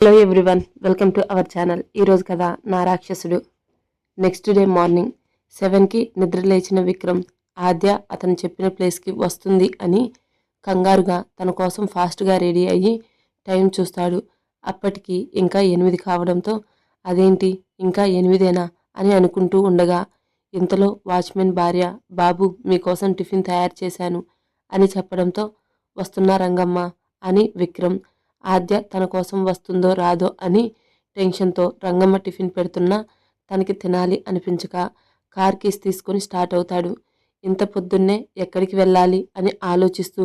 Hello everyone welcome to our channel ఈరోజు కథ నా రాక్షసుడు. నెక్స్ట్ డే మార్నింగ్ సెవెన్కి నిద్ర లేచిన విక్రమ్ ఆద్య అతను చెప్పిన ప్లేస్కి వస్తుంది అని కంగారుగా తన కోసం ఫాస్ట్గా రెడీ అయ్యి టైం చూస్తాడు. అప్పటికి ఇంకా ఎనిమిది కావడంతో అదేంటి ఇంకా ఎనిమిదేనా అని అనుకుంటూ ఉండగా ఇంతలో వాచ్మెన్ భార్య బాబు మీకోసం టిఫిన్ తయారు చేశాను అని చెప్పడంతో వస్తున్నా రంగమ్మ అని విక్రమ్ ఆద్య తన కోసం వస్తుందో రాదో అని టెన్షన్తో రంగమ్మ టిఫిన్ పెడుతున్నా తనకి తినాలి అనిపించక కార్ కీస్ తీసుకొని స్టార్ట్ అవుతాడు. ఇంత పొద్దున్నే ఎక్కడికి వెళ్ళాలి అని ఆలోచిస్తూ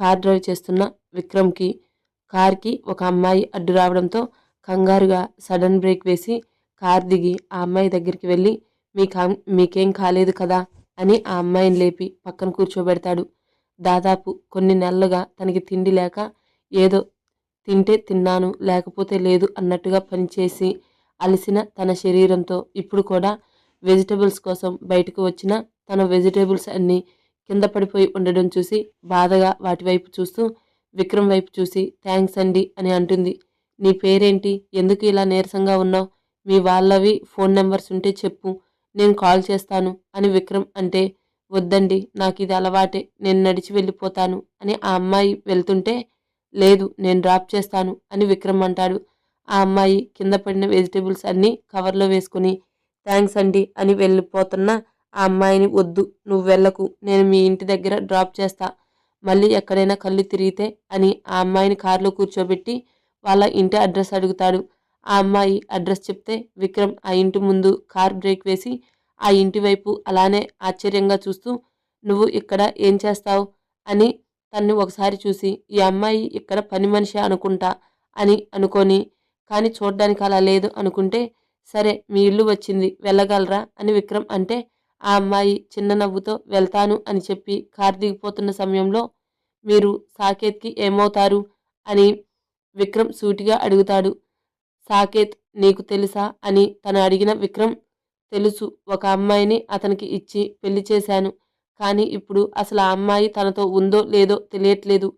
కార్ డ్రైవ్ చేస్తున్న విక్రమ్కి కార్కి ఒక అమ్మాయి అడ్డు రావడంతో కంగారుగా సడన్ బ్రేక్ వేసి కార్ దిగి ఆ అమ్మాయి దగ్గరికి వెళ్ళి మీకా మీకేం కాలేదు కదా అని ఆ అమ్మాయిని లేపి పక్కన కూర్చోబెడతాడు. దాదాపు కొన్ని నెలలుగా తనకి తిండి లేక ఏదో తింటే తిన్నాను లేకపోతే లేదు అన్నట్టుగా పనిచేసి అలసిన తన శరీరంతో. ఇప్పుడు కూడా వెజిటబుల్స్ కోసం బయటకు వచ్చిన తన వెజిటేబుల్స్ అన్నీ కింద పడిపోయి ఉండడం చూసి బాధగా వాటి వైపు చూస్తూ విక్రమ్ వైపు చూసి థ్యాంక్స్ అండి అని అంటుంది. నీ పేరేంటి? ఎందుకు ఇలా నీరసంగా ఉన్నావు? మీ వాళ్ళవి ఫోన్ నెంబర్స్ ఉంటే చెప్పు నేను కాల్ చేస్తాను అని విక్రమ్ అంటే వద్దండి నాకు ఇది అలవాటే నేను నడిచి వెళ్ళిపోతాను అని ఆ అమ్మాయి వెళ్తుంటే లేదు నేను డ్రాప్ చేస్తాను అని విక్రమ్ అంటాడు. ఆ అమ్మాయి కింద పడిన వెజిటేబుల్స్ అన్నీ కవర్లో వేసుకుని థ్యాంక్స్ అండి అని వెళ్ళిపోతున్న ఆ అమ్మాయిని వద్దు నువ్వు వెళ్ళకు నేను మీ ఇంటి దగ్గర డ్రాప్ చేస్తా. మళ్ళీ ఎక్కడైనా కళ్ళు తిరిగితే అని ఆ అమ్మాయిని కారులో కూర్చోబెట్టి వాళ్ళ ఇంటి అడ్రస్ అడుగుతాడు. ఆ అమ్మాయి అడ్రస్ చెప్తే విక్రమ్ ఆ ఇంటి ముందు కార్ బ్రేక్ వేసి ఆ ఇంటి వైపు అలానే ఆశ్చర్యంగా చూస్తూ నువ్వు ఇక్కడ ఏం చేస్తావు? అని తన్ని ఒకసారి చూసి ఈ అమ్మాయి ఇక్కడ పని మనిషి అనుకుంటా అని అనుకొని కానీ చూడ్డానికి అలా లేదు అనుకుంటే సరే మీ ఇల్లు వచ్చింది వెళ్ళగలరా అని విక్రమ్ అంటే ఆ అమ్మాయి చిన్న నవ్వుతో వెళ్తాను అని చెప్పి కారు దిగిపోతున్న సమయంలో మీరు సాకేత్కి ఏమవుతారు? అని విక్రమ్ సూటిగా అడుగుతాడు. సాకేత్ నీకు తెలుసా? అని తను అడిగిన విక్రమ్ తెలుసు ఒక అమ్మాయిని అతనికి ఇచ్చి పెళ్ళి చేశాను. కానీ ఇప్పుడు అసలు ఆ అమ్మాయి తనతో ఉందో లేదో తెలియట్లేదు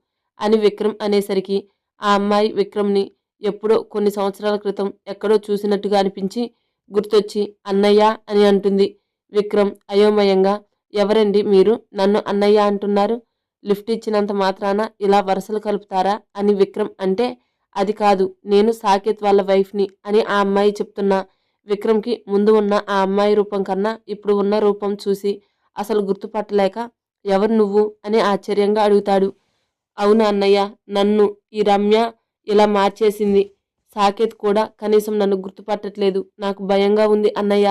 అని విక్రమ్ అనేసరికి ఆ అమ్మాయి విక్రమ్ని ఎప్పుడో కొన్ని సంవత్సరాల క్రితం ఎక్కడో చూసినట్టుగా అనిపించి గుర్తొచ్చి అన్నయ్య అని అంటుంది. విక్రమ్ అయోమయంగా ఎవరండి మీరు? నన్ను అన్నయ్య అంటున్నారు? లిఫ్ట్ ఇచ్చినంత మాత్రాన ఇలా వరుసలు కలుపుతారా? అని విక్రమ్ అంటే అది కాదు నేను సాకేత్ వాళ్ళ వైఫ్ని అని ఆ అమ్మాయి చెప్తున్నా. విక్రమ్కి ముందు ఉన్న ఆ అమ్మాయి రూపం కన్నా ఇప్పుడు ఉన్న రూపం చూసి అసలు గుర్తుపట్టలేక ఎవరు నువ్వు అని ఆశ్చర్యంగా అడుగుతాడు. అవును అన్నయ్య నన్ను ఈ రమ్య ఇలా మార్చేసింది. సాకేత్ కూడా కనీసం నన్ను గుర్తుపట్టట్లేదు. నాకు భయంగా ఉంది అన్నయ్య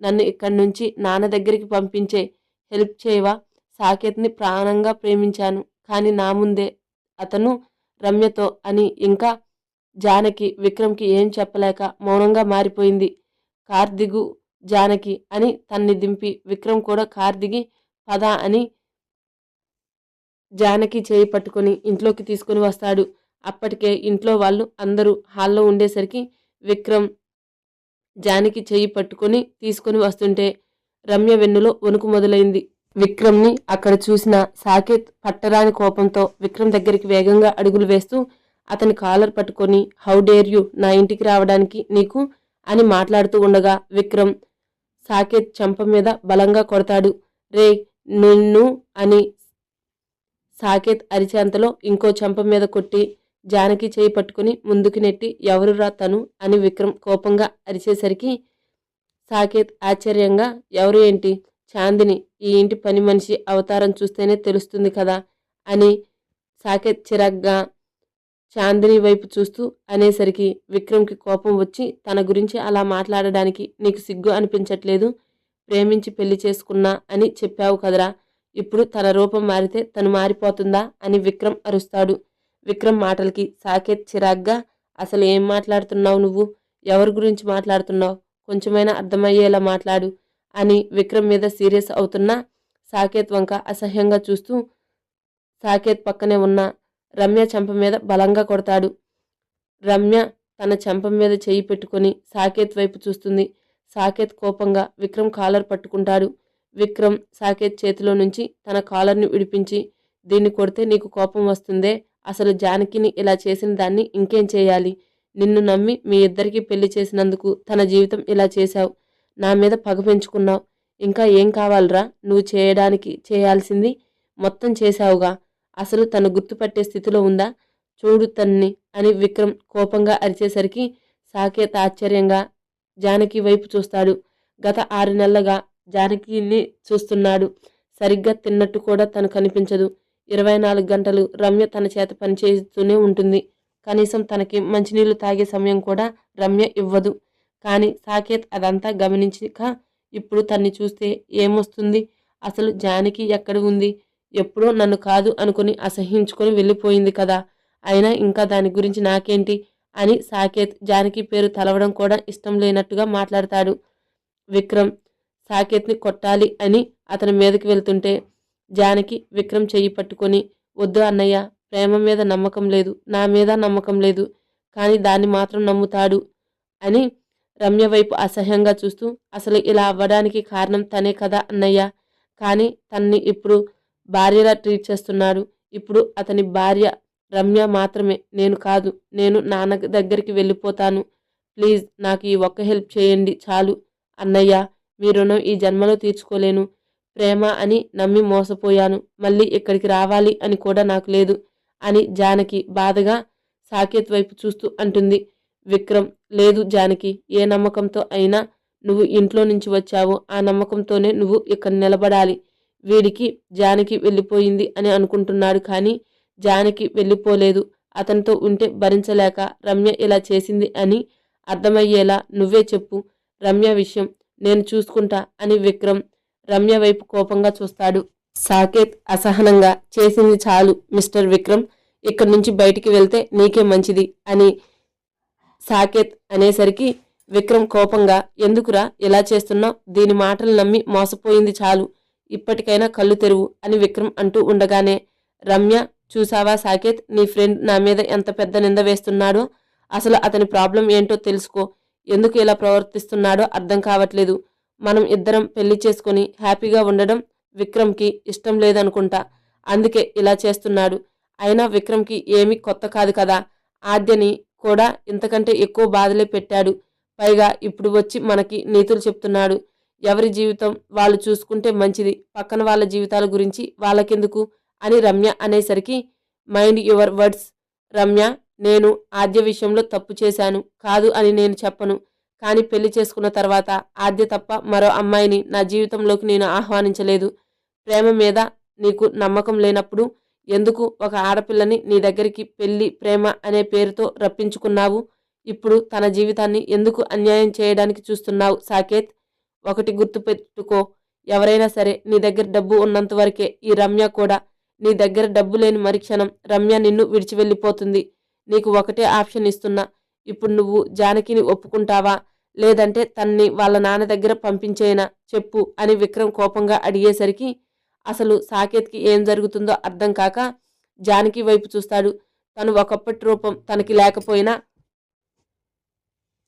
నన్ను ఇక్కడి నుంచి నాన్న దగ్గరికి పంపించే హెల్ప్ చేయవా? సాకేత్ని ప్రాణంగా ప్రేమించాను కానీ నా ముందే అతను రమ్యతో అని ఇంకా జానకి విక్రమ్కి ఏం చెప్పలేక మౌనంగా మారిపోయింది. కార్దిగు జానకి అని తన్ని దింపి విక్రమ్ కూడా కార్ దిగి పద అని జానకి చేయి పట్టుకొని ఇంట్లోకి తీసుకుని వస్తాడు. అప్పటికే ఇంట్లో వాళ్ళు అందరూ హాల్లో ఉండేసరికి విక్రమ్ జానకి చేయి పట్టుకొని తీసుకొని వస్తుంటే రమ్య వెన్నులో వణుకు మొదలైంది. విక్రమ్ని అక్కడ చూసిన సాకేత్ పట్టరాని కోపంతో విక్రమ్ దగ్గరికి వేగంగా అడుగులు వేస్తూ అతని కాలర్ పట్టుకొని హౌ డేర్ యు? నా ఇంటికి రావడానికి నీకు? అని మాట్లాడుతూ ఉండగా విక్రమ్ సాకేత్ చెంప మీద బలంగా కొడతాడు. రే నిన్ను అని సాకేత్ అరిచేంతలో ఇంకో చెంప మీద కొట్టి జానకి చేయి పట్టుకుని ముందుకు నెట్టి ఎవరురా తను? అని విక్రమ్ కోపంగా అరిచేసరికి సాకేత్ ఆశ్చర్యంగా ఎవరు ఏంటి? చాందిని ఈ ఇంటి పని మనిషి అవతారం చూస్తేనే తెలుస్తుంది కదా? అని సాకేత్ చిరాగ్గా చాందిని వైపు చూస్తూ అనేసరికి విక్రమ్కి కోపం వచ్చి తన గురించి అలా మాట్లాడడానికి నీకు సిగ్గు అనిపించట్లేదు? ప్రేమించి పెళ్ళి చేసుకున్నా అని చెప్పావు కదరా. ఇప్పుడు తన రూపం మారితే తను మారిపోతుందా? అని విక్రమ్ అరుస్తాడు. విక్రమ్ మాటలకి సాకేత్ చిరాగ్గా అసలు ఏం మాట్లాడుతున్నావు నువ్వు? ఎవరి గురించి మాట్లాడుతున్నావు? కొంచెమైనా అర్థమయ్యేలా మాట్లాడు అని విక్రమ్ మీద సీరియస్ అవుతున్నా సాకేత్ వంక అసహ్యంగా చూస్తూ సాకేత్ పక్కనే ఉన్న రమ్య చెంప మీద బలంగా కొడతాడు. రమ్య తన చెంప మీద చేయి పెట్టుకొని సాకేత్ వైపు చూస్తుంది. సాకేత్ కోపంగా విక్రమ్ కాలర్ పట్టుకుంటాడు. విక్రమ్ సాకేత్ చేతిలో నుంచి తన కాలర్ని విడిపించి దీన్ని కొడితే నీకు కోపం వస్తుందే. అసలు జానకిని ఇలా చేసిన దాన్ని ఇంకేం చేయాలి? నిన్ను నమ్మి మీ ఇద్దరికి పెళ్ళి చేసినందుకు తన జీవితం ఇలా చేశావు. నా మీద పగ పెంచుకున్నావు. ఇంకా ఏం కావాలరా? నువ్వు చేయడానికి చేయాల్సింది మొత్తం చేశావుగా. అసలు తను గుర్తుపట్టే స్థితిలో ఉందా? చూడు తన్ని అని విక్రమ్ కోపంగా అరిచేసరికి సాకేత్ ఆశ్చర్యంగా జానకి వైపు చూస్తాడు. గత ఆరు నెలలుగా జానకిని చూస్తున్నాడు. సరిగ్గా తిన్నట్టు కూడా తను కనిపించదు. ఇరవై నాలుగు గంటలు రమ్య తన చేత పనిచేస్తూనే ఉంటుంది. కనీసం తనకి మంచినీళ్ళు తాగే సమయం కూడా రమ్య ఇవ్వదు. కానీ సాకేత్ అదంతా గమనించక ఇప్పుడు తన్ని చూస్తే ఏమొస్తుంది? అసలు జానకి ఎక్కడ ఉంది? ఎప్పుడో నన్ను కాదు అనుకుని అసహించుకొని వెళ్ళిపోయింది కదా. అయినా ఇంకా దాని గురించి నాకేంటి? అని సాకేత్ జానకి పేరు తలవడం కూడా ఇష్టం లేనట్టుగా మాట్లాడతాడు. విక్రమ్ సాకేత్ని కొట్టాలి అని అతని మీదకి వెళ్తుంటే జానకి విక్రమ్ చెయ్యి పట్టుకొని వద్దు అన్నయ్య ప్రేమ మీద నమ్మకం లేదు నా మీద నమ్మకం లేదు కానీ దాన్ని మాత్రం నమ్ముతాడు అని రమ్య వైపు అసహ్యంగా చూస్తూ అసలు ఇలా అవ్వడానికి కారణం తనే కదా అన్నయ్య కానీ తన్ని ఇప్పుడు భార్యలా ట్రీట్ చేస్తున్నాడు ఇప్పుడు అతని భార్య రమ్య మాత్రమే. నేను కాదు. నేను నాన్న దగ్గరికి వెళ్ళిపోతాను. ప్లీజ్ నాకు ఈ ఒక్క హెల్ప్ చేయండి. చాలు. అన్నయ్య మీ రుణం ఈ జన్మలో తీర్చుకోలేను. ప్రేమ అని నమ్మి మోసపోయాను. మళ్ళీ ఇక్కడికి రావాలి అని కూడా నాకు లేదు అని జానకి బాధగా సాకేత్ వైపు చూస్తూ అంటుంది. విక్రమ్ లేదు జానకి ఏ నమ్మకంతో అయినా నువ్వు ఇంట్లో నుంచి వచ్చావో. ఆ నమ్మకంతోనే నువ్వు ఇక్కడ నిలబడాలి. వీడికి జానకి వెళ్ళిపోయింది అని అనుకుంటున్నాడు కానీ జానకి వెళ్ళిపోలేదు. అతనితో ఉంటే భరించలేక రమ్య ఇలా చేసింది అని అర్థమయ్యేలా నువ్వే చెప్పు. రమ్య విషయం నేను చూసుకుంటా అని విక్రమ్ రమ్య వైపు కోపంగా చూస్తాడు. సాకేత్ అసహనంగా చేసింది చాలు మిస్టర్ విక్రమ్. ఇక్కడి నుంచి బయటికి వెళ్తే నీకే మంచిది అని సాకేత్ అనేసరికి విక్రమ్ కోపంగా ఎందుకురా? ఇలా చేస్తున్నావు? దీని మాటలు నమ్మి మోసపోయింది చాలు. ఇప్పటికైనా కళ్ళు తెరువు అని విక్రమ్ అంటూ ఉండగానే రమ్య చూసావా సాకేత్? నీ ఫ్రెండ్ నా మీద ఎంత పెద్ద నింద వేస్తున్నాడో? అసలు అతని ప్రాబ్లం ఏంటో తెలుసుకో. ఎందుకు ఇలా ప్రవర్తిస్తున్నాడో అర్థం కావట్లేదు. మనం ఇద్దరం పెళ్ళి చేసుకుని హ్యాపీగా ఉండడం విక్రమ్కి ఇష్టం లేదనుకుంటా. అందుకే ఇలా చేస్తున్నాడు. అయినా విక్రమ్కి ఏమీ కొత్త కాదు కదా. ఆద్యని కూడా ఇంతకంటే ఎక్కువ బాధలే పెట్టాడు. పైగా ఇప్పుడు వచ్చి మనకి నీతులు చెప్తున్నాడు. ఎవరి జీవితం వాళ్ళు చూసుకుంటే మంచిది పక్కన వాళ్ళ జీవితాల గురించి వాళ్ళకెందుకు? అని రమ్య అనేసరికి మైండ్ యువర్ వర్డ్స్. రమ్య నేను ఆద్య విషయంలో తప్పు చేశాను. కాదు అని నేను చెప్పను. కానీ పెళ్ళి చేసుకున్న తర్వాత ఆద్య తప్ప మరో అమ్మాయిని నా జీవితంలోకి నేను ఆహ్వానించలేదు. ప్రేమ మీద నీకు నమ్మకం లేనప్పుడు ఎందుకు ఒక ఆడపిల్లని నీ దగ్గరికి పెళ్ళి ప్రేమ అనే పేరుతో రప్పించుకున్నావు? ఇప్పుడు తన జీవితాన్ని ఎందుకు అన్యాయం చేయడానికి చూస్తున్నావు సాకేత్? ఒకటి గుర్తుపెట్టుకో. ఎవరైనా సరే నీ దగ్గర డబ్బు ఉన్నంత వరకే ఈ రమ్య కూడా నీ దగ్గర డబ్బు లేని మరిక్షణం రమ్య నిన్ను విడిచి వెళ్ళిపోతుంది. నీకు ఒకటే ఆప్షన్ ఇస్తున్నా. ఇప్పుడు నువ్వు జానకిని ఒప్పుకుంటావా? లేదంటే తన్ని వాళ్ళ నాన్న దగ్గర పంపించేనా చెప్పు అని విక్రమ్ కోపంగా అడిగేసరికి అసలు సాకేత్కి ఏం జరుగుతుందో అర్థం కాక జానకి వైపు చూస్తాడు. తను ఒకప్పటి రూపం తనకి లేకపోయినా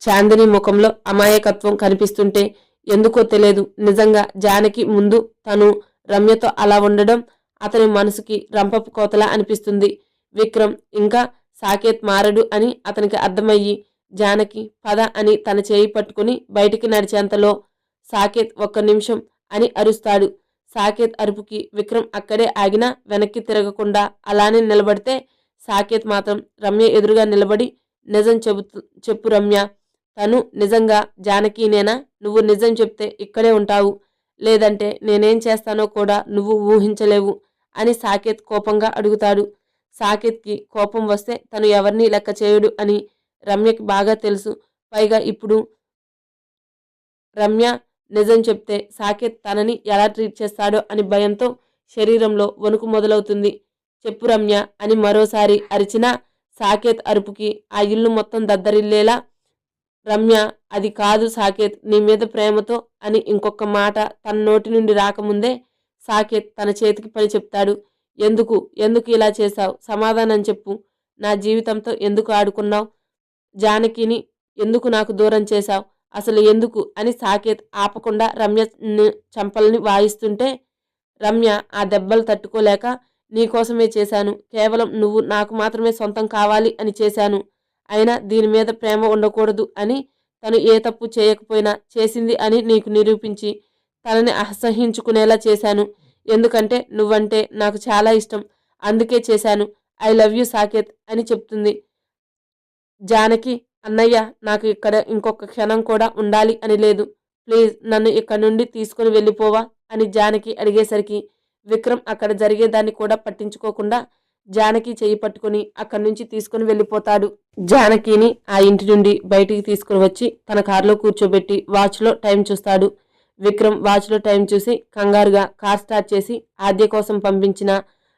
చాందిని ముఖంలో అమాయకత్వం కనిపిస్తుంటే ఎందుకో తెలియదు నిజంగా జానకి ముందు తను రమ్యతో అలా ఉండడం అతని మనసుకి రంపపు కోతలా అనిపిస్తుంది. విక్రమ్ ఇంకా సాకేత్ మారడు అని అతనికి అర్థమయ్యి జానకి పద అని తన చేయి పట్టుకుని బయటికి నడిచేంతలో సాకేత్ ఒక్క నిమిషం అని అరుస్తాడు. సాకేత్ అరుపుకి విక్రమ్ అక్కడే ఆగినా వెనక్కి తిరగకుండా అలానే నిలబడితే సాకేత్ మాత్రం రమ్య ఎదురుగా నిలబడి నిజం చెబుతూ చెప్పు రమ్య తను నిజంగా జానకీనేనా? నువ్వు నిజం చెప్తే ఇక్కడే ఉంటావు. లేదంటే నేనేం చేస్తానో కూడా నువ్వు ఊహించలేవు అని సాకేత్ కోపంగా అడుగుతాడు. సాకేత్కి కోపం వస్తే తను ఎవరిని లెక్క చేయడు అని రమ్యకి బాగా తెలుసు. పైగా ఇప్పుడు రమ్య నిజం చెప్తే సాకేత్ తనని ఎలా ట్రీట్ చేస్తాడో అని భయంతో శరీరంలో వణుకు మొదలవుతుంది. చెప్పు రమ్య అని మరోసారి అరిచిన సాకేత్ అరుపుకి ఆ ఇల్లు మొత్తం దద్దరిల్లేలా రమ్య అది కాదు సాకేత్ నీ మీద ప్రేమతో అని ఇంకొక మాట తన నోటి నుండి రాకముందే సాకేత్ తన చేతికి పని చెప్తాడు. ఎందుకు? ఎందుకు ఇలా చేశావు? సమాధానం చెప్పు. నా జీవితంతో ఎందుకు ఆడుకున్నావు? జానకిని ఎందుకు నాకు దూరం చేశావు? అసలు ఎందుకు? అని సాకేత్ ఆపకుండా రమ్య చంపల్ని వాయిస్తుంటే రమ్య ఆ దెబ్బలు తట్టుకోలేక నీకోసమే చేశాను. కేవలం నువ్వు నాకు మాత్రమే సొంతం కావాలి అని చేశాను. అయినా దీని మీద ప్రేమ ఉండకూడదు అని తను ఏ తప్పు చేయకపోయినా చేసింది అని నీకు నిరూపించి తనని అసహించుకునేలా చేశాను. ఎందుకంటే నువ్వంటే నాకు చాలా ఇష్టం. అందుకే చేశాను. ఐ లవ్ యూ సాకేత్ అని చెప్తుంది. జానకి అన్నయ్య నాకు ఇక్కడ ఇంకొక క్షణం కూడా ఉండాలి అని లేదు. ప్లీజ్ నన్ను ఇక్కడ నుండి తీసుకుని వెళ్ళిపోవా అని జానకి అడిగేసరికి విక్రమ్ అక్కడ జరిగేదాన్ని కూడా పట్టించుకోకుండా జానకి చేయి పట్టుకుని అక్కడి నుంచి తీసుకుని వెళ్ళిపోతాడు. జానకిని ఆ ఇంటి నుండి బయటికి తీసుకుని వచ్చి తన కారులో కూర్చోబెట్టి వాచ్లో టైం చూస్తాడు. విక్రమ్ వాచ్లో టైం చూసి కంగారుగా కార్ స్టార్ట్ చేసి ఆద్య కోసం పంపించిన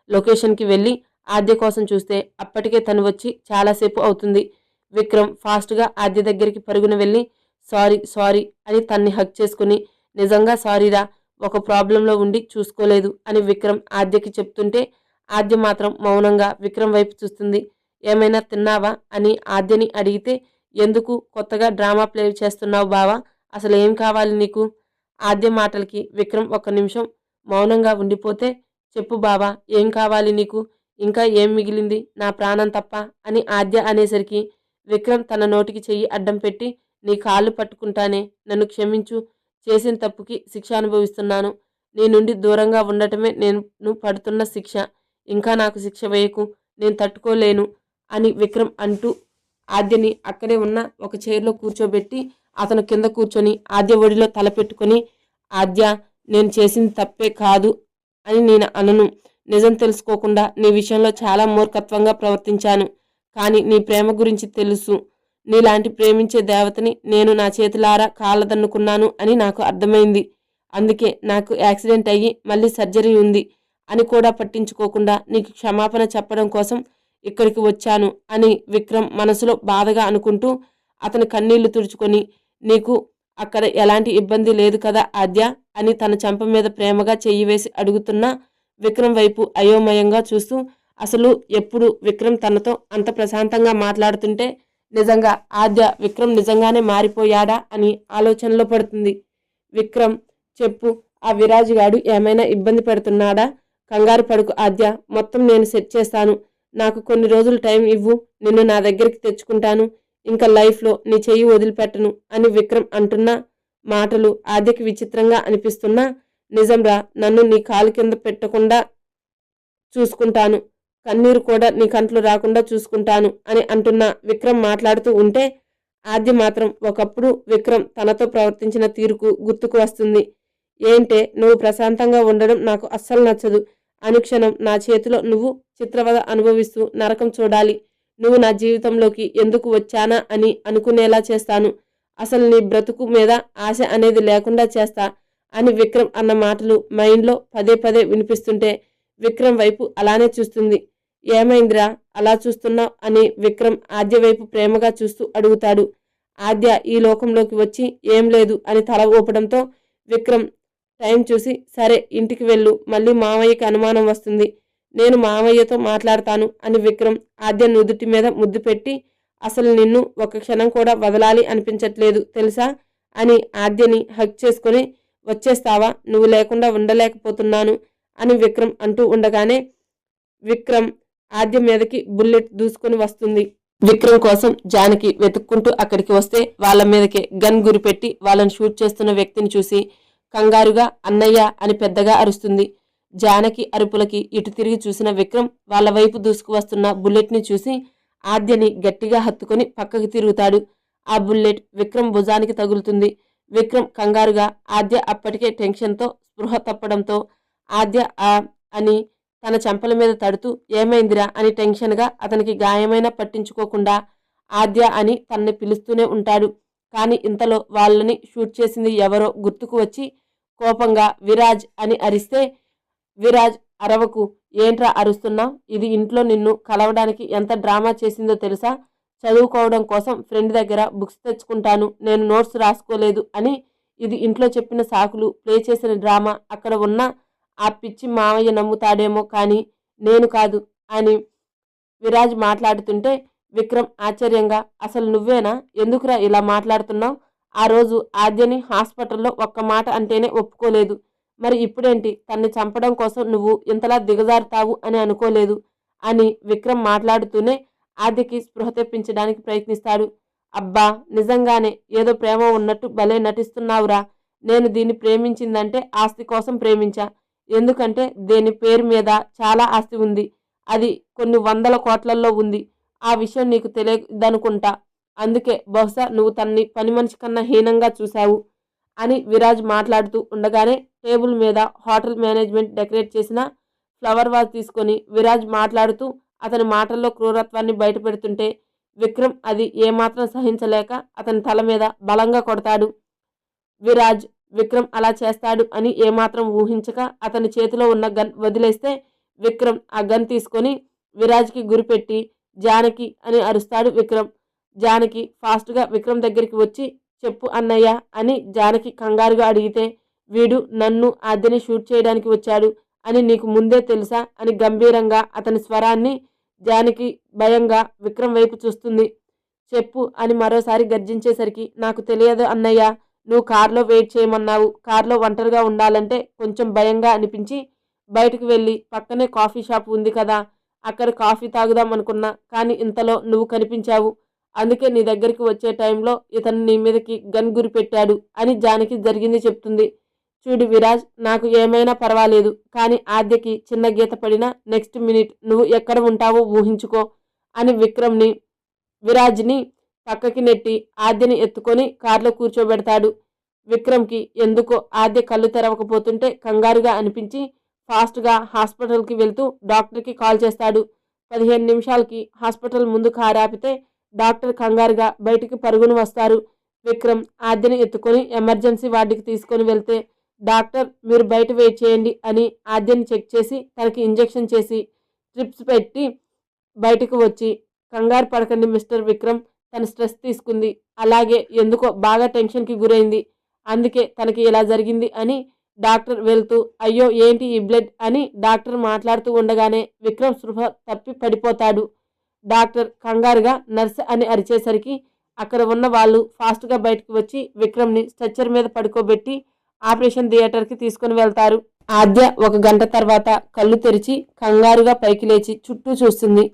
లొకేషన్కి వెళ్ళి ఆద్య కోసం చూస్తే అప్పటికే తను వచ్చి చాలాసేపు అవుతుంది. విక్రమ్ ఫాస్ట్గా ఆద్య దగ్గరికి పరుగున వెళ్ళి సారీ సారీ అని తన్ని హక్ చేసుకుని నిజంగా సారీరా ఒక ప్రాబ్లంలో ఉండి చూసుకోలేదు అని విక్రమ్ ఆద్యకి చెప్తుంటే ఆద్య మాత్రం మౌనంగా విక్రమ్ వైపు చూస్తుంది. ఏమైనా తిన్నావా? అని ఆద్యని అడిగితే ఎందుకు కొత్తగా డ్రామా ప్లే చేస్తున్నావు బావా? అసలు ఏం కావాలి నీకు? ఆద్య మాటలకి విక్రమ్ ఒక్క నిమిషం మౌనంగా ఉండిపోతే చెప్పు బావా ఏం కావాలి నీకు? ఇంకా ఏం మిగిలింది? నా ప్రాణం తప్ప అని ఆద్య అనేసరికి విక్రమ్ తన నోటికి చెయ్యి అడ్డం పెట్టి నీ కాళ్ళు పట్టుకుంటానే నన్ను క్షమించు. చేసిన తప్పుకి శిక్ష అనుభవిస్తున్నాను. నీ నుండి దూరంగా ఉండటమే నేను పడుతున్న శిక్ష. ఇంకా నాకు శిక్ష వేయకు నేను తట్టుకోలేను అని విక్రమ్ అంటూ ఆద్యని అక్కడే ఉన్న ఒక చైర్లో కూర్చోబెట్టి అతను కింద కూర్చొని ఆద్య ఒడిలో తలపెట్టుకొని ఆద్య నేను చేసింది తప్పే కాదు అని నేను అనను. నిజం తెలుసుకోకుండా నీ విషయంలో చాలా మూర్ఖత్వంగా ప్రవర్తించాను. కానీ నీ ప్రేమ గురించి తెలుసు. నీలాంటి ప్రేమించే దేవతని నేను నా చేతులారా కాళ్ళదన్నుకున్నాను అని నాకు అర్థమైంది. అందుకే నాకు యాక్సిడెంట్ అయ్యి మళ్ళీ సర్జరీ ఉంది. అని కూడా పట్టించుకోకుండా నీకు క్షమాపణ చెప్పడం కోసం ఇక్కడికి వచ్చాను అని విక్రమ్ మనసులో బాధగా అనుకుంటూ అతని కన్నీళ్ళు తుడుచుకొని నీకు అక్కడ ఎలాంటి ఇబ్బంది లేదు కదా ఆద్య అని తన చెంప మీద ప్రేమగా చెయ్యి వేసి అడుగుతున్న విక్రమ్ వైపు అయోమయంగా చూస్తూ అసలు ఎప్పుడు విక్రమ్ తనతో అంత ప్రశాంతంగా మాట్లాడుతుంటే నిజంగా ఆద్య విక్రమ్ నిజంగానే మారిపోయాడా అని ఆలోచనలో పడుతుంది. విక్రమ్ చెప్పు ఆ విరాజుగాడు ఏమైనా ఇబ్బంది పెడుతున్నాడా? కంగారు పడుకు ఆద్య. మొత్తం నేను సెట్ చేస్తాను. నాకు కొన్ని రోజులు టైం ఇవ్వు. నిన్ను నా దగ్గరికి తెచ్చుకుంటాను. ఇంకా లైఫ్లో నీ చెయ్యి వదిలిపెట్టను అని విక్రమ్ అంటున్న మాటలు ఆద్యకి విచిత్రంగా అనిపిస్తున్నా. నిజంరా నన్ను నీ కాలు కింద పెట్టకుండా చూసుకుంటాను. కన్నీరు కూడా నీ కంట్లు రాకుండా చూసుకుంటాను అని అంటున్న విక్రమ్ మాట్లాడుతూ ఉంటే ఆద్య మాత్రం ఒకప్పుడు విక్రమ్ తనతో ప్రవర్తించిన తీరుకు గుర్తుకు వస్తుంది. ఏంటే నువ్వు ప్రశాంతంగా ఉండడం నాకు అస్సలు నచ్చదు. అనుక్షణం నా చేతిలో నువ్వు చిత్రవద అనుభవిస్తూ నరకం చూడాలి. నువ్వు నా జీవితంలోకి ఎందుకు వచ్చానా అని అనుకునేలా చేస్తాను. అసలు నీ బ్రతుకు మీద ఆశ అనేది లేకుండా చేస్తా అని విక్రమ్ అన్న మాటలు మైండ్లో పదే పదే వినిపిస్తుంటే విక్రమ్ వైపు అలానే చూస్తుంది. ఏమైందిరా? అలా చూస్తున్నావు అని విక్రమ్ ఆద్య వైపు ప్రేమగా చూస్తూ అడుగుతాడు. ఆద్య ఈ లోకంలోకి వచ్చి ఏం లేదు అని తల ఊపడంతో విక్రమ్ టైం చూసి సరే ఇంటికి వెళ్ళు మళ్ళీ మామయ్యకి అనుమానం వస్తుంది. నేను మామయ్యతో మాట్లాడతాను అని విక్రమ్ ఆద్య నుదుటి మీద ముద్దు పెట్టి అసలు నిన్ను ఒక క్షణం కూడా వదలాలి అనిపించట్లేదు తెలుసా? అని ఆద్యని హక్ చేసుకుని వచ్చేస్తావా? నువ్వు లేకుండా ఉండలేకపోతున్నాను అని విక్రమ్ అంటూ ఉండగానే విక్రమ్ ఆద్య మీదకి బుల్లెట్ దూసుకొని వస్తుంది. విక్రమ్ కోసం జానకి వెతుక్కుంటూ అక్కడికి వస్తే వాళ్ళ మీదకే గన్ గురిపెట్టి వాళ్ళని షూట్ చేస్తున్న వ్యక్తిని చూసి కంగారుగా అన్నయ్య అని పెద్దగా అరుస్తుంది. జానకి అరుపులకి ఇటు తిరిగి చూసిన విక్రమ్ వాళ్ళ వైపు దూసుకు వస్తున్న బుల్లెట్ని చూసి ఆద్యని గట్టిగా హత్తుకొని పక్కకి తిరుగుతాడు. ఆ బుల్లెట్ విక్రమ్ భుజానికి తగులుతుంది. విక్రమ్ కంగారుగా ఆద్య అప్పటికే టెన్షన్తో స్పృహ తప్పడంతో ఆద్య ఆ అని తన చెంపల మీద తడుతూ ఏమైందిరా అని టెన్షన్గా అతనికి గాయమైన పట్టించుకోకుండా ఆద్య అని తనని పిలుస్తూనే ఉంటాడు. కానీ ఇంతలో వాళ్ళని షూట్ చేసింది ఎవరో గుర్తుకు వచ్చి కోపంగా విరాజ్ అని అరిస్తే విరాజ్ అరవకు ఏంట్రా అరుస్తున్నావు? ఇది ఇంట్లో నిన్ను కలవడానికి ఎంత డ్రామా చేసిందో తెలుసా? చదువుకోవడం కోసం ఫ్రెండ్ దగ్గర బుక్స్ తెచ్చుకుంటాను నేను నోట్స్ రాసుకోలేదు అని ఇది ఇంట్లో చెప్పిన సాకులు ప్లే చేసిన డ్రామా అక్కడ ఉన్న ఆ పిచ్చి మావయ్య నమ్ముతాడేమో కానీ నేను కాదు అని విరాజ్ మాట్లాడుతుంటే విక్రమ్ ఆశ్చర్యంగా అసలు నువ్వేనా? ఎందుకురా ఇలా మాట్లాడుతున్నావు? ఆ రోజు ఆద్యని హాస్పిటల్లో ఒక్క మాట అంటేనే ఒప్పుకోలేదు. మరి ఇప్పుడేంటి? తన్ని చంపడం కోసం నువ్వు ఇంతలా దిగజారుతావు అని అనుకోలేదు. అని విక్రమ్ మాట్లాడుతూనే ఆద్యకి స్పృహ తెప్పించడానికి ప్రయత్నిస్తాడు. అబ్బా నిజంగానే ఏదో ప్రేమ ఉన్నట్టు భలే నటిస్తున్నావురా. నేను దీన్ని ప్రేమించిందంటే ఆస్తి కోసం ప్రేమించా. ఎందుకంటే దీని పేరు మీద చాలా ఆస్తి ఉంది. అది కొన్ని వందల కోట్లల్లో ఉంది. ఆ విషయం నీకు తెలియదనుకుంటా. అందుకే బహుశా నువ్వు తన్ని పని మనిషి కన్నా హీనంగా చూశావు అని విరాజ్ మాట్లాడుతూ ఉండగానే టేబుల్ మీద హోటల్ మేనేజ్మెంట్ డెకరేట్ చేసిన ఫ్లవర్ వాజ్ తీసుకొని విరాజ్ మాట్లాడుతూ అతని మాటల్లో క్రూరత్వాన్ని బయటపెడుతుంటే విక్రమ్ అది ఏమాత్రం సహించలేక అతని తల మీద బలంగా కొడతాడు. విరాజ్ విక్రమ్ అలా చేస్తాడు అని ఏమాత్రం ఊహించక అతని చేతిలో ఉన్న గన్ వదిలేస్తే విక్రమ్ ఆ గన్ తీసుకొని విరాజ్కి గురిపెట్టి జానకి అని అరుస్తాడు విక్రమ్. జానకి ఫాస్ట్గా విక్రమ్ దగ్గరికి వచ్చి చెప్పు అన్నయ్య అని జానకి కంగారుగా అడిగితే వీడు నన్ను ఆద్యని షూట్ చేయడానికి వచ్చాడు అని నీకు ముందే తెలుసా అని గంభీరంగా అతని స్వరాన్ని జానకి భయంగా విక్రమ్ వైపు చూస్తుంది. చెప్పు అని మరోసారి గర్జించేసరికి నాకు తెలియదు అన్నయ్య నువ్వు కార్లో వెయిట్ చేయమన్నావు. కార్లో ఒంటరిగా ఉండాలంటే కొంచెం భయంగా అనిపించి బయటకు వెళ్ళి పక్కనే కాఫీ షాప్ ఉంది కదా అక్కడ కాఫీ తాగుదాం అనుకున్నా కానీ ఇంతలో నువ్వు కనిపించావు. అందుకే నీ దగ్గరికి వచ్చే టైంలో ఇతను నీ మీదకి గన్ గురి పెట్టాడు అని జానకి జరిగింది చెప్తుంది. చూడు విరాజ్ నాకు ఏమైనా పర్వాలేదు కానీ ఆద్యకి చిన్న గీత పడినా నెక్స్ట్ మినిట్ నువ్వు ఎక్కడ ఉంటావో ఊహించుకో అని విక్రమ్ని విరాజ్ని పక్కకి నెట్టి ఆద్యని ఎత్తుకొని కారులో కూర్చోబెడతాడు. విక్రమ్కి ఎందుకో ఆద్య కళ్ళు తెరవకపోతుంటే కంగారుగా అనిపించి ఫాస్ట్గా హాస్పిటల్కి వెళ్తూ డాక్టర్కి కాల్ చేస్తాడు. పదిహేను నిమిషాలకి హాస్పిటల్ ముందు కారు ఆపితే డాక్టర్ కంగారుగా బయటికి పరుగును వస్తారు. విక్రమ్ ఆద్యని ఎత్తుకొని ఎమర్జెన్సీ వార్డుకి తీసుకొని వెళ్తే డాక్టర్ మీరు బయట వెయిట్ చేయండి అని ఆద్యని చెక్ చేసి తనకి ఇంజెక్షన్ చేసి ట్రిప్స్ పెట్టి బయటకు వచ్చి కంగారు పడకండి మిస్టర్ విక్రమ్ తన స్ట్రెస్ తీసుకుంది. అలాగే ఎందుకో బాగా టెన్షన్కి గురైంది. అందుకే తనకి ఇలా జరిగింది అని డాక్టర్ వెళ్తూ అయ్యో ఏంటి ఈ బ్లడ్ అని డాక్టర్ మాట్లాడుతూ ఉండగానే విక్రమ్ స్పృహ తప్పి పడిపోతాడు. డాక్టర్ కంగారుగా నర్స్ అని అరిచేసరికి అక్కడ ఉన్న వాళ్ళు ఫాస్ట్గా బయటకు వచ్చి విక్రమ్ని స్ట్రెచ్చర్ మీద పడుకోబెట్టి ఆపరేషన్ థియేటర్కి తీసుకుని వెళ్తారు. ఆద్య ఒక గంట తర్వాత కళ్ళు తెరిచి కంగారుగా పైకి లేచి చుట్టూ చూస్తుంది.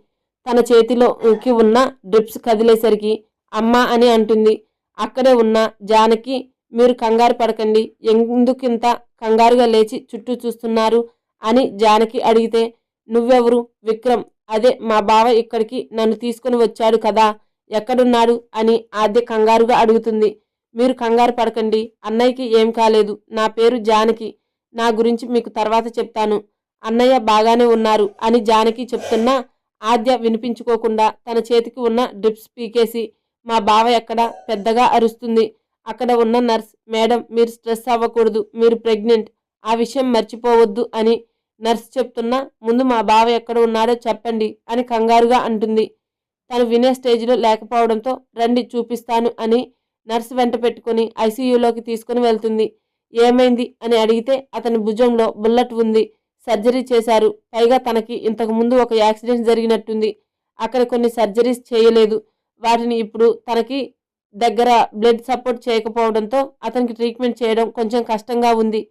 తన చేతిలోకి ఉన్న డ్రిప్స్ కదిలేసరికి అమ్మ అని అంటుంది. అక్కడే ఉన్న జానకి మీరు కంగారు పడకండి ఎందుకింత కంగారుగా లేచి చుట్టూ చూస్తున్నారు అని జానకి అడిగితే నువ్వెవరు? విక్రమ్ అదే మా బావ ఇక్కడికి నన్ను తీసుకుని వచ్చాడు కదా ఎక్కడున్నాడు అని ఆద్య కంగారుగా అడుగుతుంది. మీరు కంగారు పడకండి అన్నయ్యకి ఏం కాలేదు నా పేరు జానకి నా గురించి మీకు తర్వాత చెప్తాను. అన్నయ్య బాగానే ఉన్నారు అని జానకి చెప్తున్నా ఆద్య వినిపించుకోకుండా తన చేతికి ఉన్న డ్రిప్స్ పీకేసి మా బావ ఎక్కడ పెద్దగా అరుస్తుంది. అక్కడ ఉన్న నర్స్ మేడం మీరు స్ట్రెస్ అవ్వకూడదు మీరు ప్రెగ్నెంట్ ఆ విషయం మర్చిపోవద్దు అని నర్స్ చెప్తున్నా ముందు మా బావ ఎక్కడ ఉన్నాడో చెప్పండి అని కంగారుగా అంటుంది. తను వినే స్టేజ్లో లేకపోవడంతో రండి చూపిస్తాను అని నర్స్ వెంట పెట్టుకుని ఐసీయూలోకి తీసుకుని వెళ్తుంది. ఏమైంది? అని అడిగితే అతని భుజంలో బుల్లెట్ ఉంది. సర్జరీ చేశారు. పైగా తనకి ఇంతకు ముందు ఒక యాక్సిడెంట్ జరిగినట్టుంది. అక్కడ కొన్ని సర్జరీస్ చేయలేదు. వాటిని ఇప్పుడు తనకి దగ్గర బ్లడ్ సపోర్ట్ చేయకపోవడంతో అతనికి ట్రీట్మెంట్ చేయడం కొంచెం కష్టంగా ఉంది.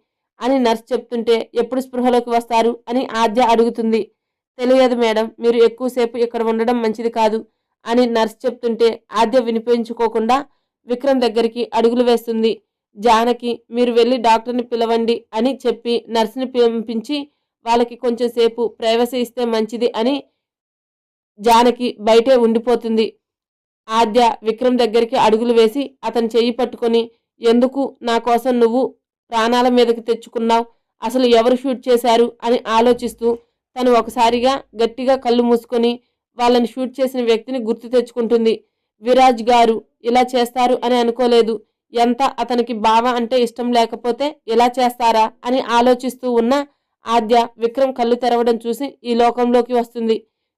అని నర్స్ చెప్తుంటే ఎప్పుడు స్పృహలోకి వస్తారు అని ఆద్య అడుగుతుంది. తెలియదు మేడం మీరు ఎక్కువసేపు ఇక్కడ ఉండడం మంచిది కాదు అని నర్స్ చెప్తుంటే ఆద్య వినిపించుకోకుండా విక్రమ్ దగ్గరికి అడుగులు వేస్తుంది. జానకి మీరు వెళ్ళి డాక్టర్ని పిలవండి అని చెప్పి నర్స్ని పంపించి వాళ్ళకి కొంచెం సేపు ప్రైవసీ ఇస్తే మంచిది అని జానకి బయటే ఉండిపోతుంది. ఆద్య విక్రమ్ దగ్గరికి అడుగులు వేసి అతను చెయ్యి పట్టుకొని ఎందుకు నా కోసం నువ్వు ప్రాణాల మీదకి తెచ్చుకున్నావు అసలు ఎవరు షూట్ చేశారు అని ఆలోచిస్తూ తను ఒకసారిగా గట్టిగా కళ్ళు మూసుకొని వాళ్ళని షూట్ చేసిన వ్యక్తిని గుర్తు తెచ్చుకుంటుంది. విరాజ్ గారు ఇలా చేస్తారు అని అనుకోలేదు. ఎంత అతనికి బావ అంటే ఇష్టం లేకపోతే ఇలా చేస్తారా అని ఆలోచిస్తూ ఉన్న ఆద్య విక్రమ్ కళ్ళు తెరవడం చూసి ఈ లోకంలోకి వస్తుంది.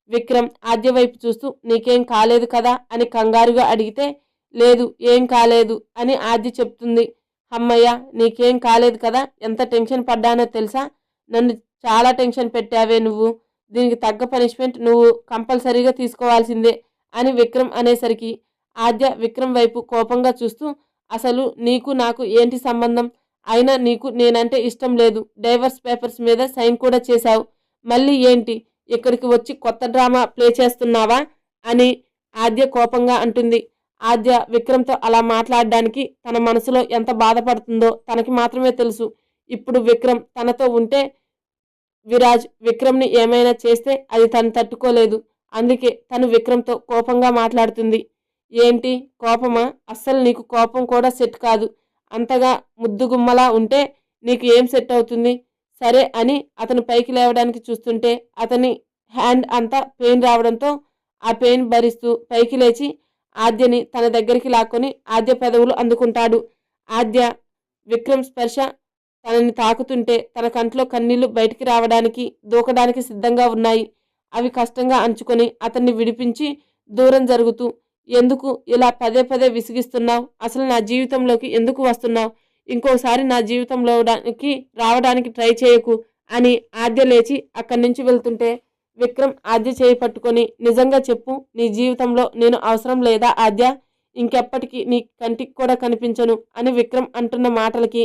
విక్రమ్ ఆద్య వైపు చూస్తూ నీకేం కాలేదు కదా అని కంగారుగా అడిగితే లేదు ఏం కాలేదు అని ఆద్య చెప్తుంది. అమ్మయ్య నీకేం కాలేదు కదా? ఎంత టెన్షన్ పడ్డానో తెలుసా? నన్ను చాలా టెన్షన్ పెట్టావే నువ్వు. దీనికి తగ్గ పనిష్మెంట్ నువ్వు కంపల్సరీగా తీసుకోవాల్సిందే అని విక్రమ్ అనేసరికి ఆద్య విక్రమ్ వైపు కోపంగా చూస్తూ అసలు నీకు నాకు ఏంటి సంబంధం? అయినా నీకు నేనంటే ఇష్టం లేదు. డైవర్స్ పేపర్స్ మీద సైన్ కూడా చేశావు. మళ్ళీ ఏంటి? ఇక్కడికి వచ్చి కొత్త డ్రామా ప్లే చేస్తున్నావా? అని ఆద్య కోపంగా అంటుంది. ఆద్య విక్రమ్తో అలా మాట్లాడడానికి తన మనసులో ఎంత బాధపడుతుందో తనకి మాత్రమే తెలుసు. ఇప్పుడు విక్రమ్ తనతో ఉంటే విరాజ్ విక్రమ్ని ఏమైనా చేస్తే అది తను తట్టుకోలేదు. అందుకే తను విక్రమ్తో కోపంగా మాట్లాడుతుంది. ఏంటి? కోపమా? అస్సలు నీకు కోపం కూడా సెట్ కాదు. అంతగా ముద్దుగుమ్మలా ఉంటే నీకు ఏం సెట్ అవుతుంది? సరే అని అతను పైకి లేవడానికి చూస్తుంటే అతని హ్యాండ్ అంతా పెయిన్ రావడంతో ఆ పెయిన్ భరిస్తూ పైకి లేచి ఆద్యని తన దగ్గరికి లాక్కొని ఆద్య పెదవులు అందుకుంటాడు. ఆద్య విక్రమ్ స్పర్శ తనని తాకుతుంటే తన కంట్లో కన్నీళ్ళు బయటికి రావడానికి దూకడానికి సిద్ధంగా ఉన్నాయి. అవి కష్టంగా అంచుకొని అతన్ని విడిపించి దూరం జరుగుతూ ఎందుకు ఇలా పదే పదే విసిగిస్తున్నావు? అసలు నా జీవితంలోకి ఎందుకు వస్తున్నావు? ఇంకోసారి నా జీవితంలోకి రావడానికి ట్రై చేయకు అని ఆద్య లేచి అక్కడి నుంచి వెళ్తుంటే విక్రమ్ ఆద్య చేయి పట్టుకొని నిజంగా చెప్పు నీ జీవితంలో నేను అవసరం లేదా ఆద్య? ఇంకెప్పటికీ నీ కంటికి కూడా కనిపించను అని విక్రమ్ అంటున్న మాటలకి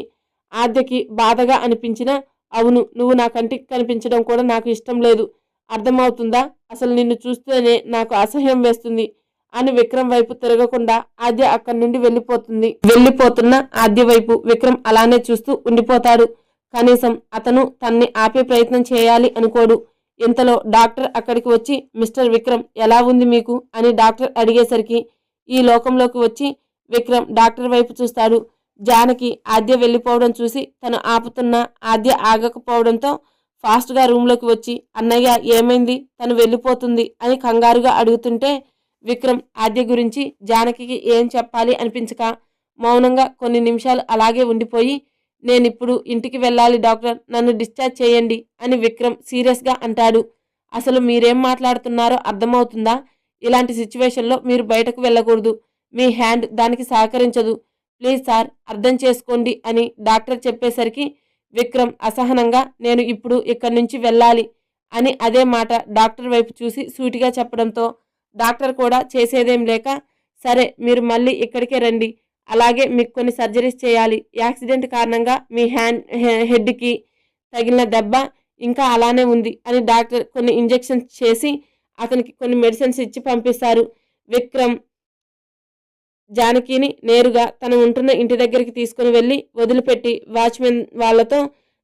ఆద్యకి బాధగా అనిపించిన అవును నువ్వు నా కంటికి కనిపించడం కూడా నాకు ఇష్టం లేదు. అర్థమవుతుందా? అసలు నిన్ను చూస్తేనే నాకు అసహ్యం వేస్తుంది అని విక్రమ్ వైపు తిరగకుండా ఆద్య అక్కడి నుండి వెళ్ళిపోతుంది. వెళ్ళిపోతున్న ఆద్య వైపు విక్రమ్ అలానే చూస్తూ ఉండిపోతాడు. కనీసం అతను తన్ని ఆపే ప్రయత్నం చేయాలి అనుకోడు. ఇంతలో డాక్టర్ అక్కడికి వచ్చి మిస్టర్ విక్రమ్ ఎలా ఉంది మీకు? అని డాక్టర్ అడిగేసరికి ఈ లోకంలోకి వచ్చి విక్రమ్ డాక్టర్ వైపు చూస్తాడు. జానకి ఆద్య వెళ్ళిపోవడం చూసి తను ఆపుతున్న ఆద్య ఆగకపోవడంతో ఫాస్ట్గా రూమ్లోకి వచ్చి అన్నయ్య ఏమైంది? తను వెళ్ళిపోతుంది అని కంగారుగా అడుగుతుంటే విక్రమ్ ఆద్య గురించి జానకికి ఏం చెప్పాలి అనిపించక మౌనంగా కొన్ని నిమిషాలు అలాగే ఉండిపోయి నేనిప్పుడు ఇంటికి వెళ్ళాలి డాక్టర్. నన్ను డిశ్చార్జ్ చేయండి అని విక్రమ్ సీరియస్గా అంటాడు. అసలు మీరేం మాట్లాడుతున్నారో అర్థమవుతుందా? ఇలాంటి సిచ్యువేషన్లో మీరు బయటకు వెళ్ళకూడదు. మీ హ్యాండ్ దానికి సహకరించదు. ప్లీజ్ సార్ అర్థం చేసుకోండి అని డాక్టర్ చెప్పేసరికి విక్రమ్ అసహనంగా నేను ఇప్పుడు ఇక్కడి నుంచి వెళ్ళాలి అని అదే మాట డాక్టర్ వైపు చూసి సూటిగా చెప్పడంతో డాక్టర్ కూడా చేసేదేం లేక సరే మీరు మళ్ళీ ఇక్కడికే రండి. అలాగే మీకు కొన్ని సర్జరీస్ చేయాలి. యాక్సిడెంట్ కారణంగా మీ హ్యాండ్ హెడ్కి తగిలిన దెబ్బ ఇంకా అలానే ఉంది అని డాక్టర్ కొన్ని ఇంజెక్షన్స్ చేసి అతనికి కొన్ని మెడిసిన్స్ ఇచ్చి పంపిస్తారు. విక్రమ్ జానకిని నేరుగా తను ఉంటున్న ఇంటి దగ్గరికి తీసుకుని వెళ్ళి వదిలిపెట్టి వాచ్మెన్ వాళ్ళతో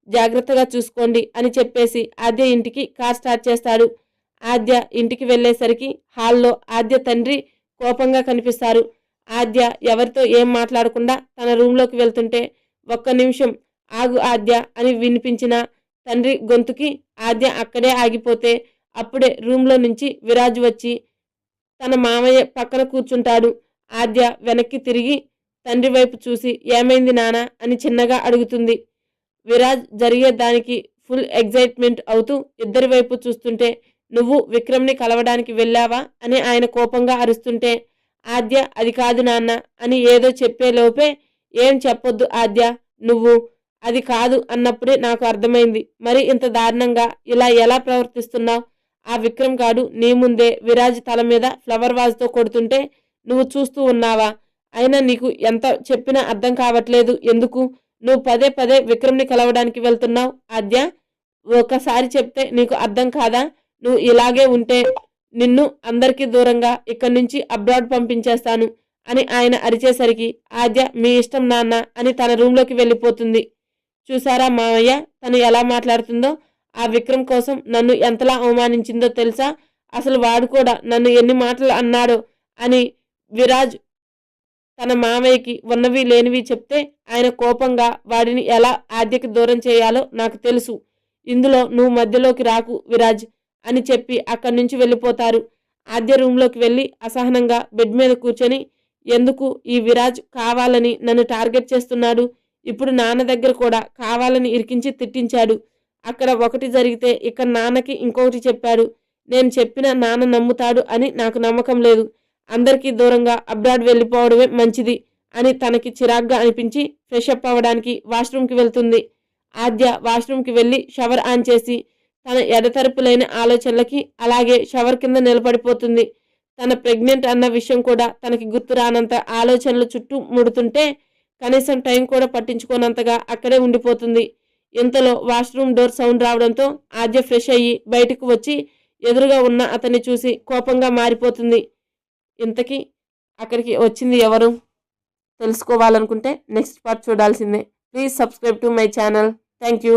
జాగ్రత్తగా చూసుకోండి అని చెప్పేసి ఆద్య ఇంటికి కార్ స్టార్ట్ చేస్తాడు. ఆద్య ఇంటికి వెళ్ళేసరికి హాల్లో ఆద్య తండ్రి కోపంగా కనిపిస్తారు. ఆద్య ఎవరితో ఏం మాట్లాడకుండా తన రూంలోకి వెళ్తుంటే ఒక్క నిమిషం ఆగు ఆద్య అని వినిపించిన తండ్రి గొంతుకి ఆద్య అక్కడే ఆగిపోతే అప్పుడే రూమ్లో నుంచి విరాజ్ వచ్చి తన మామయ్య పక్కన కూర్చుంటాడు. ఆద్య వెనక్కి తిరిగి తండ్రి వైపు చూసి ఏమైంది నానా? అని చిన్నగా అడుగుతుంది. విరాజ్ జరిగే దానికి ఫుల్ ఎగ్జైట్మెంట్ అవుతూ ఇద్దరి వైపు చూస్తుంటే నువ్వు విక్రమ్ని కలవడానికి వెళ్ళావా? అని ఆయన కోపంగా అరుస్తుంటే ఆద్య అది కాదు నాన్న అని ఏదో చెప్పేలోపే ఏం చెప్పొద్దు ఆద్య నువ్వు? అది కాదు అన్నప్పుడే నాకు అర్థమైంది. మరి ఇంత దారుణంగా ఇలా ఎలా ప్రవర్తిస్తున్నావు? ఆ విక్రమ్ గాడు నీ ముందే విరాజ్ తల మీద ఫ్లవర్ వాజ్తో కొడుతుంటే నువ్వు చూస్తూ ఉన్నావా? అయినా నీకు ఎంత చెప్పినా అర్థం కావట్లేదు. ఎందుకు? నువ్వు పదే పదే విక్రమ్ని కలవడానికి వెళ్తున్నావు ఆద్య? ఒకసారి చెప్తే నీకు అర్థం కాదా? నువ్వు ఇలాగే ఉంటే నిన్ను అందరికీ దూరంగా ఇక్కడి నుంచి అబ్రాడ్ పంపించేస్తాను అని ఆయన అరిచేసరికి ఆద్య మీ ఇష్టం నాన్న అని తన రూంలోకి వెళ్ళిపోతుంది. చూసారా మామయ్య తను ఎలా మాట్లాడుతుందో? ఆ విక్రమ్ కోసం నన్ను ఎంతలా అవమానించిందో తెలుసా? అసలు వాడు కూడా నన్ను ఎన్ని మాటలు అన్నాడో అని విరాజ్ తన మామయ్యకి ఉన్నవి లేనివి చెప్తే ఆయన కోపంగా వాడిని ఎలా ఆద్యకి దూరం చేయాలో నాకు తెలుసు. ఇందులో నువ్వు మధ్యలోకి రాకు విరాజ్. అని చెప్పి అక్కడి నుంచి వెళ్ళిపోతారు. ఆద్య రూమ్లోకి వెళ్ళి అసహనంగా బెడ్ మీద కూర్చొని ఎందుకు ఈ విరాజ్ కావాలని నన్ను టార్గెట్ చేస్తున్నాడు? ఇప్పుడు నాన్న దగ్గర కూడా కావాలని ఇరికించి తిట్టించాడు. అక్కడ ఒకటి జరిగితే ఇక్కడ నాన్నకి ఇంకొకటి చెప్పాడు. నేను చెప్పిన నాన్న నమ్ముతాడు అని నాకు నమ్మకం లేదు. అందరికీ దూరంగా అబ్రాడ్ వెళ్ళిపోవడమే మంచిది అని తనకి చిరాగ్గా అనిపించి ఫ్రెష్ అప్ అవ్వడానికి వాష్రూమ్కి వెళ్తుంది. ఆద్య వాష్రూమ్కి వెళ్ళి షవర్ ఆన్ చేసి తన ఎడతెరపులైన ఆలోచనలకి అలాగే షవర్ కింద నిలబడిపోతుంది. తన ప్రెగ్నెంట్ అన్న విషయం కూడా తనకి గుర్తు రానంత ఆలోచనలు చుట్టూ ముడుతుంటే కనీసం టైం కూడా పట్టించుకోనంతగా అక్కడే ఉండిపోతుంది. ఇంతలో వాష్రూమ్ డోర్ సౌండ్ రావడంతో ఆద్య ఫ్రెష్ అయ్యి బయటకు వచ్చి ఎదురుగా ఉన్న అతన్ని చూసి కోపంగా మారిపోతుంది. ఇంతకీ అక్కడికి వచ్చింది ఎవరు? తెలుసుకోవాలనుకుంటే నెక్స్ట్ పార్ట్ చూడాల్సిందే. Please subscribe to my channel. Thank you